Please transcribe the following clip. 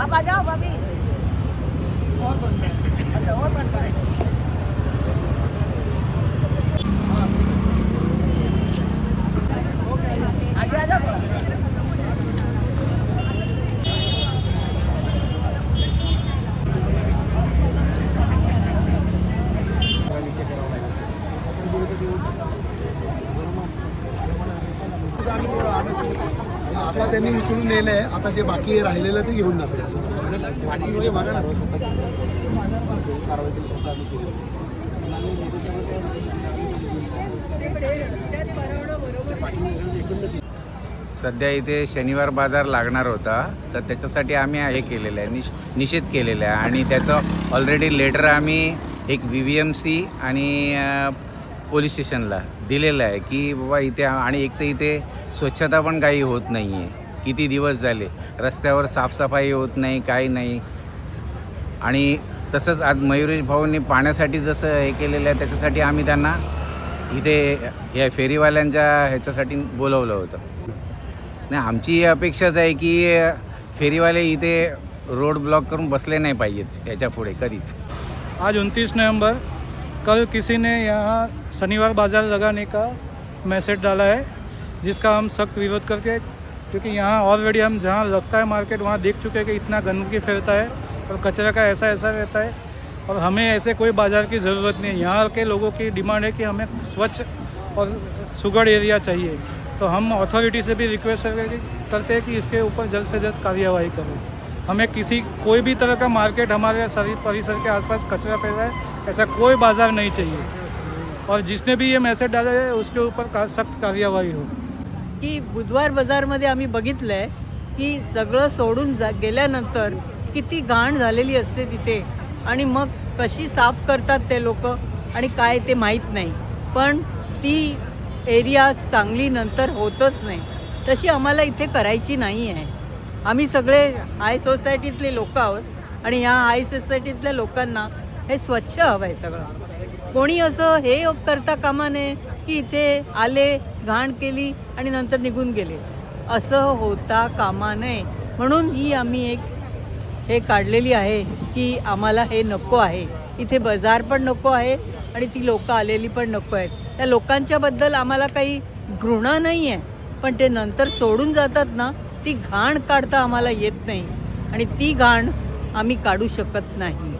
आप आ जाओ भाभी और बनता है अच्छा और बनता है आगे आ जाओ आता त्यांनी उचलून नेलं आहे आता जे बाकी राहिलेलं ते घेऊन जाते सध्या इथे शनिवार बाजार लागणार होता. तर त्याच्यासाठी आम्ही हे केलेलं आहे. निष निषेध केलेला आहे. आणि त्याचं ऑलरेडी लेटर आम्ही एक व्ही व्ही एम सी आणि पोलीस स्टेशनला दिलेलं आहे की बाबा इथे आणि एक तर इथे स्वच्छता पण काही होत नाही आहे किती दिवस झाले? रस्त्यावर साफसफाई होत नाही काही नाही. आणि तसंच आज मयुरेश भाऊंनी पाण्यासाठी जसं हे केलेलं आहे त्याच्यासाठी आम्ही त्यांना इथे या फेरीवाल्यांच्या ह्याच्यासाठी बोलवलं होतं. नाही आमची अपेक्षाच आहे की फेरीवाले इथे रोड ब्लॉक करून बसले नाही पाहिजेत याच्यापुढे कधीच. आज उनतीस नोव्हेंबर कल किसी ने यहाँ शनिवार बाज़ार लगाने का मैसेज डाला है, जिसका हम सख्त विरोध करते हैं, क्योंकि यहाँ ऑलरेडी हम जहाँ लगता है मार्केट वहाँ देख चुके हैं कि इतना गंदगी फैलता है और कचरा का ऐसा ऐसा रहता है। और हमें ऐसे कोई बाज़ार की ज़रूरत नहीं है। यहाँ के लोगों की डिमांड है कि हमें स्वच्छ और सुगढ़ एरिया चाहिए। तो हम अथॉरिटी से भी रिक्वेस्ट करते हैं कि इसके ऊपर जल्द से जल्द कार्यवाही करें। हमें किसी, कोई भी तरह का मार्केट हमारे परिसर के आसपास कचरा फैला है ऐसा कोई बाज़ार नहीं चाहिए। और जिसने भी ये मैसेज डाला है उसके ऊपर का, सख्त कार्यवाही हो। की बुधवार बाजारमध्ये आम्ही बघितलं आहे की सगळं सोडून जा गेल्यानंतर किती घाण झालेली असते तिथे. आणि मग कशी साफ करतात ते लोक आणि काय ते माहीत नाही. पण ती एरिया चांगली नंतर होतच नाही. तशी आम्हाला इथे करायची नाही आहे. आम्ही सगळे हाय सोसायटीतले लोक आहोत आणि ह्या हाय सोसायटीतल्या लोकांना हे स्वच्छ हवं आहे सगळं. कोणी असं हे करता कामा नये की इथे आले घाण केली आणि नंतर निघून गेले. असं होता कामा नये. म्हणून ही आम्ही एक हे काढलेली आहे की आम्हाला हे नको आहे. इथे बाजार पण नको आहे आणि ती लोकं आलेली पण नको आहेत. त्या लोकांच्याबद्दल आम्हाला काही घृणा नाही आहे. पण ते नंतर सोडून जातात ना ती घाण काढता आम्हाला येत नाही. आणि ती घाण आम्ही काढू शकत नाही.